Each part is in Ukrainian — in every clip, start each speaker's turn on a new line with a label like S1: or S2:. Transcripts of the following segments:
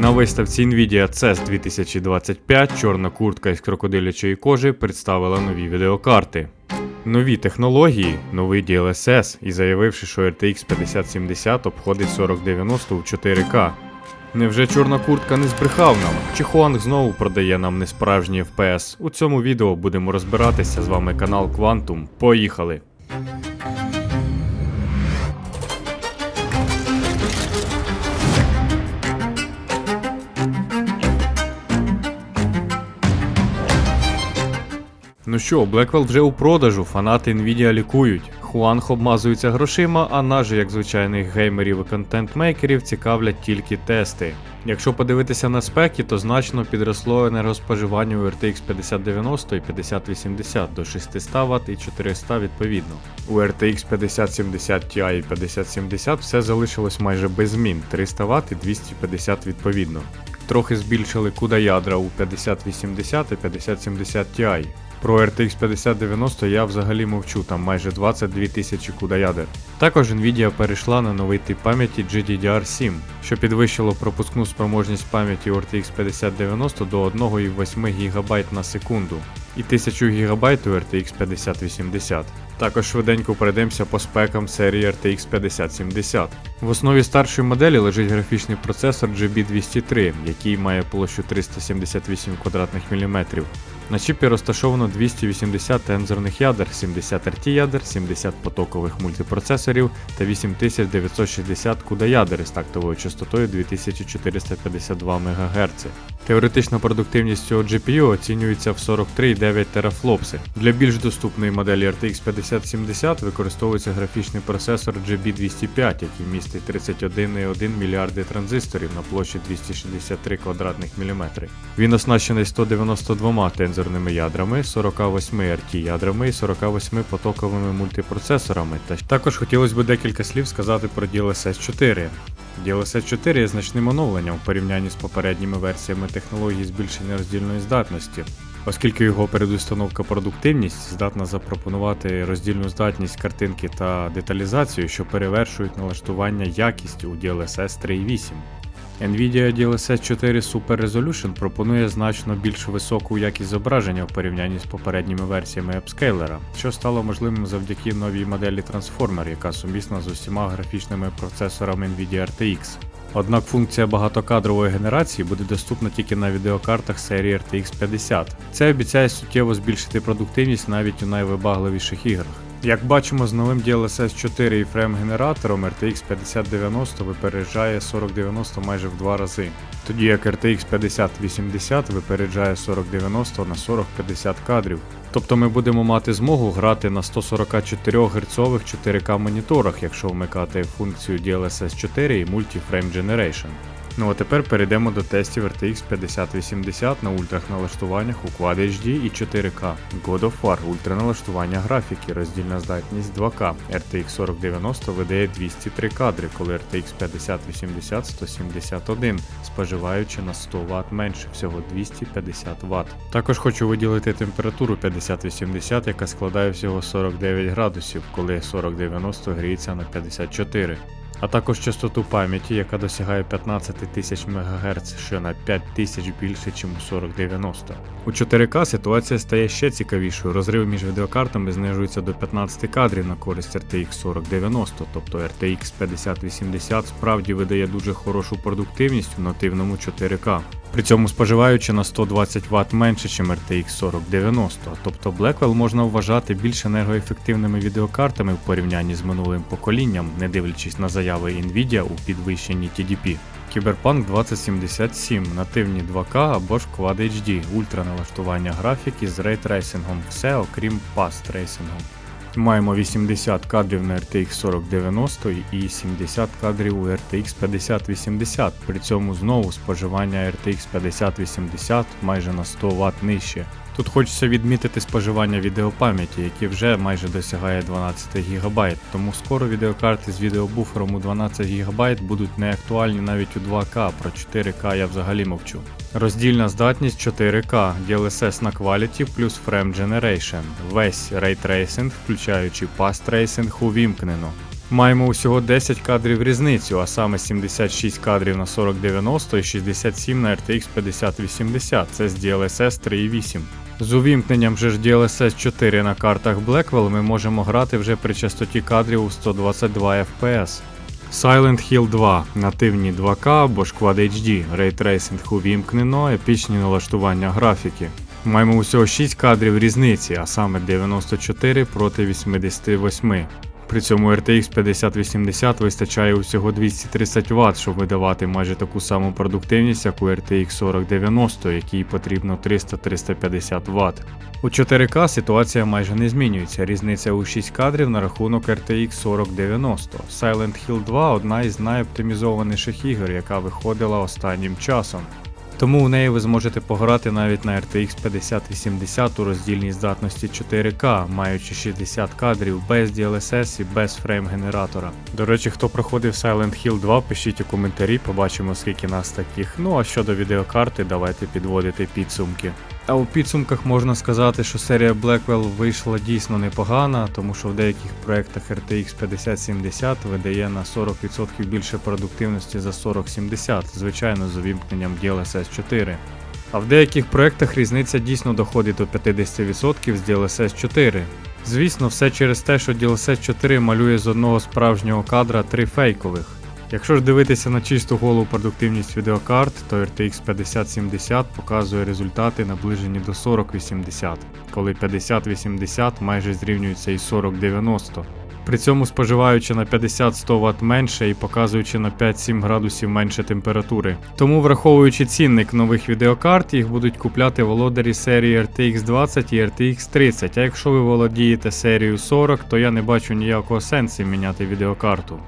S1: На виставці Nvidia CES 2025 чорна куртка із крокодилячої кожи представила нові відеокарти. Нові технології, новий DLSS і заявивши, що RTX 5070 обходить 4090 у 4К. Невже чорна куртка не збрехав нам? Чи Хуанг знову продає нам несправжній FPS? У цьому відео будемо розбиратися. З вами канал Quantum. Поїхали! Ну що, Blackwell вже у продажу, фанати Nvidia лікують. Хуанг обмазується грошима, а нас же, як звичайних геймерів і контент-мейкерів, цікавлять тільки тести. Якщо подивитися на спеки, то значно підросло енергоспоживання у RTX 5090 і 5080 до 600 Вт і 400 відповідно. У RTX 5070 Ti і 5070 все залишилось майже без змін 300 Вт і 250 відповідно. Трохи збільшили куда ядра у 5080 і 5070 Ti. Про RTX 5090 я взагалі мовчу, там майже 22 тисячі кудоядер. Також Nvidia перейшла на новий тип пам'яті GDDR7, що підвищило пропускну спроможність пам'яті RTX 5090 до 1,8 ГБ на секунду і 1000 ГБ у RTX 5080. Також швиденько пройдемося по спекам серії RTX 5070. В основі старшої моделі лежить графічний процесор GB203, який має площу 378 квадратних міліметрів. На чіпі розташовано 280 тензорних ядер, 70 RT ядер, 70 потокових мультипроцесорів та 8960 CUDA ядер із тактовою частотою 2452 МГц. Теоретична продуктивність цього GPU оцінюється в 43,9 терафлопси. Для більш доступної моделі RTX 5070 використовується графічний процесор GB205, який містить 31,1 мільярди транзисторів на площі 263 квадратних міліметри. Він оснащений 192 тензорними ядрами, 48 RT ядрами і 48 потоковими мультипроцесорами. Та також хотілося б декілька слів сказати про DLSS 4. DLSS 4 є значним оновленням в порівнянні з попередніми версіями технології збільшення роздільної здатності, оскільки його передустановка продуктивність здатна запропонувати роздільну здатність картинки та деталізацію, що перевершують налаштування якісті у DLSS 3.8. Nvidia DLSS 4 Super Resolution пропонує значно більш високу якість зображення в порівнянні з попередніми версіями Upscaler, що стало можливим завдяки новій моделі Transformer, яка сумісна з усіма графічними процесорами Nvidia RTX. Однак функція багатокадрової генерації буде доступна тільки на відеокартах серії RTX 50. Це обіцяє суттєво збільшити продуктивність навіть у найвибагливіших іграх. Як бачимо, з новим DLSS 4 і фрейм-генератором RTX 5090 випереджає 4090 майже в два рази, тоді як RTX 5080 випереджає 4090 на 4050 кадрів. Тобто ми будемо мати змогу грати на 144 Гц 4К моніторах, якщо вмикати функцію DLSS 4 і Multi-Frame Generation. Ну а тепер перейдемо до тестів RTX 5080 на ультраналаштуваннях у Quad HD і 4K. God of War ультраналаштування графіки, роздільна здатність 2К. RTX 4090 видає 203 кадри, коли RTX 5080 171, споживаючи на 100 Вт менше, всього 250 Вт. Також хочу виділити температуру 5080, яка складає всього 49 градусів, коли 4090 гріється на 54 а також частоту пам'яті, яка досягає 15 тисяч МГц, що на 5 тисяч більше, ніж у 4090. У 4К ситуація стає ще цікавішою. Розрив між відеокартами знижується до 15 кадрів на користь RTX 4090, тобто RTX 5080 справді видає дуже хорошу продуктивність у нативному 4К. При цьому споживаючи на 120 Вт менше, ніж RTX 4090, тобто Blackwell можна вважати більш енергоефективними відеокартами в порівнянні з минулим поколінням, не дивлячись на заяви Nvidia у підвищенні TDP. Cyberpunk 2077, нативні 2К або ж Quad HD, ультраналаштування графіки з рейтрейсингом, все окрім паст рейсингом. Маємо 80 кадрів на RTX 4090 і 70 кадрів у RTX 5080, при цьому знову споживання RTX 5080 майже на 100 Вт нижче. Тут хочеться відмітити споживання відеопам'яті, яке вже майже досягає 12 ГБ, тому скоро відеокарти з відеобуфером у 12 ГБ будуть неактуальні навіть у 2К, про 4К я взагалі мовчу. Роздільна здатність 4К, DLSS на Quality плюс Frame Generation, весь Ray Tracing, включаючи Past Tracing, увімкнено. Маємо усього 10 кадрів різницю, а саме 76 кадрів на 4090 і 67 на RTX 5080, це з DLSS 3.8. З увімкненням же ж DLSS 4 на картах Blackwell ми можемо грати вже при частоті кадрів у 122 FPS. Silent Hill 2, нативні 2К або ж Quad HD, рейтрейсинг увімкнено, епічні налаштування графіки. Маємо усього 6 кадрів різниці, а саме 94 проти 88. При цьому RTX 5080 вистачає усього 230 Вт, щоб видавати майже таку саму продуктивність, як у RTX 4090, якій потрібно 300-350 Вт. У 4К ситуація майже не змінюється. Різниця у 6 кадрів на рахунок RTX 4090. Silent Hill 2 одна із найоптимізованіших ігор, яка виходила останнім часом. Тому у неї ви зможете пограти навіть на RTX 5080 у роздільній здатності 4К, маючи 60 кадрів без DLSS і без фрейм-генератора. До речі, хто проходив Silent Hill 2, пишіть у коментарі, побачимо скільки нас таких. Ну а щодо відеокарти, давайте підводити підсумки. А у підсумках можна сказати, що серія Blackwell вийшла дійсно непогана, тому що в деяких проєктах RTX 5070 видає на 40% більше продуктивності за 4070, звичайно, з увімкненням DLSS 4. А в деяких проєктах різниця дійсно доходить до 50% з DLSS 4. Звісно, все через те, що DLSS 4 малює з одного справжнього кадра три фейкових. Якщо ж дивитися на чисту голу продуктивність відеокарт, то RTX 5070 показує результати наближені до 4080, коли 5080 майже зрівнюється із 4090. При цьому споживаючи на 50-100 Вт менше і показуючи на 5-7 градусів менше температури. Тому, враховуючи цінник нових відеокарт, їх будуть купляти володарі серії RTX 20 і RTX 30. А якщо ви володієте серією 40, то я не бачу ніякого сенсу міняти відеокарту.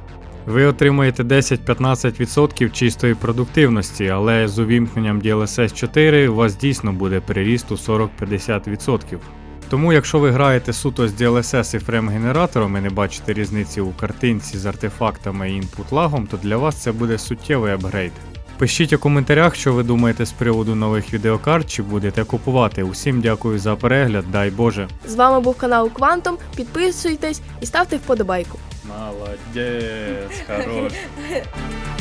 S1: Ви отримаєте 10-15% чистої продуктивності, але з увімкненням DLSS 4 у вас дійсно буде приріст у 40-50%. Тому, якщо ви граєте суто з DLSS і фрейм-генератором і не бачите різниці у картинці з артефактами і інпут лагом, то для вас це буде суттєвий апгрейд. Пишіть у коментарях, що ви думаєте з приводу нових відеокарт, чи будете купувати. Усім дякую за перегляд, дай Боже.
S2: З вами був канал Квантом. Підписуйтесь і ставте вподобайку.
S1: Молодець, хорош.